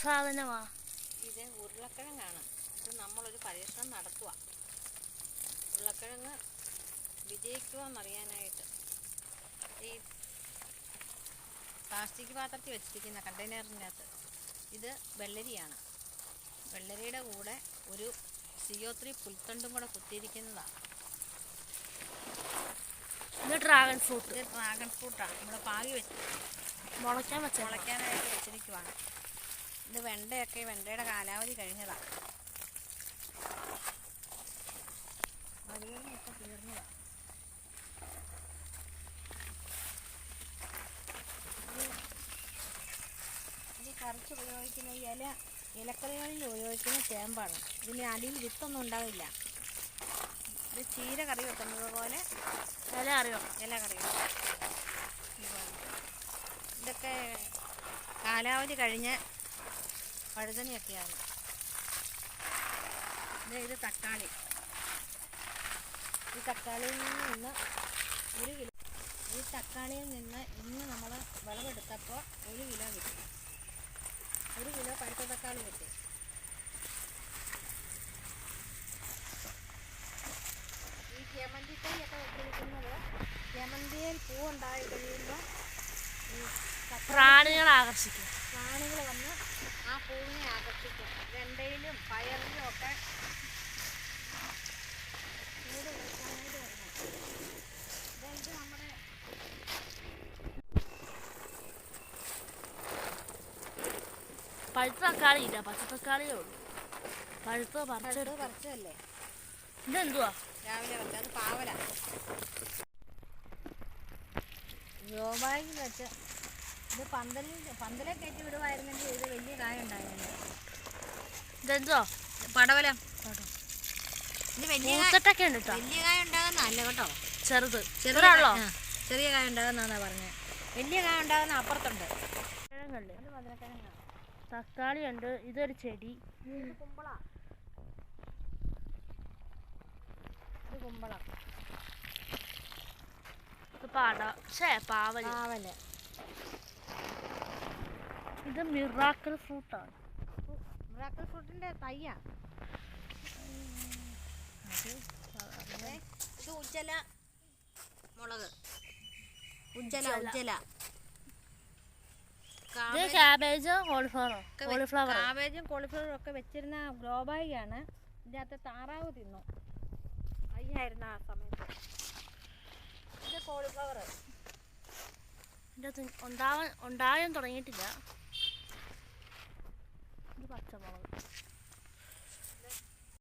സാധനമാ. ഇത് ഉരുളക്കിഴങ്ങാണ്. ഇത് നമ്മളൊരു പരീക്ഷണം നടത്തുക ഉരുളക്കിഴങ്ങ് വിജയിക്കുമോ എന്നറിയാനായിട്ട് ഈ പ്ലാസ്റ്റിക് പാത്രത്തിൽ വെച്ചിരിക്കുന്ന കണ്ടെയ്നറിനകത്ത് ഇത് വെള്ളരിയാണ്. വെള്ളരിയുടെ കൂടെ ഒരു സിഒ ത്രീ പുൽത്തണ്ടും കൂടെ കുത്തിയിരിക്കുന്നതാണ് ഇത് ഡ്രാഗൺ ഫ്രൂട്ട്. ഇത് ഡ്രാഗൺ ഫ്രൂട്ടാണ്. നമ്മൾ പാകി വെച്ച് മുളയ്ക്കാൻ വെച്ച മുളയ്ക്കാനായിട്ട് വെച്ചിരിക്കുവാണ്. ഇത് വെണ്ടയൊക്കെ വെണ്ടയുടെ കാലാവധി കഴിഞ്ഞതാണ് വഴികളിലൊക്കെ തീർന്നതാണ് കറിച്ച് ഉപയോഗിക്കുന്ന ഇല ഇലക്കറികളിൽ ഉപയോഗിക്കുന്ന ചേമ്പാണ്. ഇതിന് അടിയിൽ വിത്തൊന്നും ഉണ്ടാവില്ല. ഇത് ചീര കറി വെക്കുന്നത് പോലെ വില അറിയോ ഇല കറി വെക്കാം. ഇതൊക്കെ കാലാവധി കഴിഞ്ഞ വഴുതനയൊക്കെയാണ് ഇത് തക്കാളി. ഈ തക്കാളിയിൽ നിന്ന് ഇന്ന് ഒരു കിലോ ഈ തക്കാളിയിൽ നിന്ന് ഇന്ന് നമ്മൾ വിളവെടുത്തപ്പോൾ ഒരു കിലോ കിട്ടി. ഒരു കിലോ പഴുത്ത തക്കാളി കിട്ടി. ഈ ചേമന്തി തൈയൊക്കെ വെച്ചിരിക്കുന്നത് ജമന്തിയിൽ പൂവുണ്ടായി കഴിയുമ്പോൾ പ്രാണികളെ ആകർഷിക്കും ആ പൂവിനെ ആകർഷിക്കും. വെണ്ടയിലും പയറിലും ഒക്കെ ചൂട് നമ്മുടെ പഴുത്ത തക്കാളി ഇല്ല പച്ച തക്കാളിയേ ഉള്ളൂ. പഴുത്ത പറിച്ചെടുത്ത്. പറിച്ചതല്ലേ? ഇതെന്തുവാ? രാവിലെ അത് പാവല. യോബായിൽ വെച്ച് ഇത് പന്തലിൽ പന്തലെ കയറ്റി വിടുവായിരുന്നെങ്കിൽ ഇത് വലിയ കായ ഉണ്ടായിരുന്നു ഇതെന്തുവാ പടവലം ഇത് വലിയ മൂത്തട്ടൊക്കെ ഉണ്ട് കേട്ടോ വലിയ കായ ഉണ്ടാകുന്നതല്ല കേട്ടോ. ചെറുത്. ചെറുതാണല്ലോ ചെറിയ കായ ഉണ്ടാകുന്നാ പറഞ്ഞത് വലിയ കായ ഉണ്ടാകുന്ന അപ്പുറത്തുണ്ട്. മധുരക്കിഴങ്ങാണ് തക്കാളി ഉണ്ട് ഇതൊരു ചെടി. കുമ്പളാ. ഇത് കുമ്പളം. ഇത് പാട. ഷേ പാവൽ. പാവൽ. ഇത് മിറാക്കിൾ ഫ്രൂട്ടാണ് മിറാക്കിൾ ഫ്രൂട്ടിന്റെ തയ്യാ ദേ, ഇത് ഉജ്ജല മുളക്. ഉജ്ജല ഉജ്ജല. ക്യാബേജ് കോളിഫ്ലവറോ കോളിഫ്ലവർ കാബേജും കോളിഫ്ലവറും ഒക്കെ വെച്ചിരുന്ന ഗ്രോബായിയാണ് ഇതിനകത്ത് താറാവ് തിന്നു. അയ്യായിരുന്നു ആ സമയത്ത്. ഇത് കോളിഫ്ലവർ ഇതിന്റെ ഉണ്ടാവാൻ ഉണ്ടാകാൻ തുടങ്ങിയിട്ടില്ല. ഇത് പച്ചമുളക്.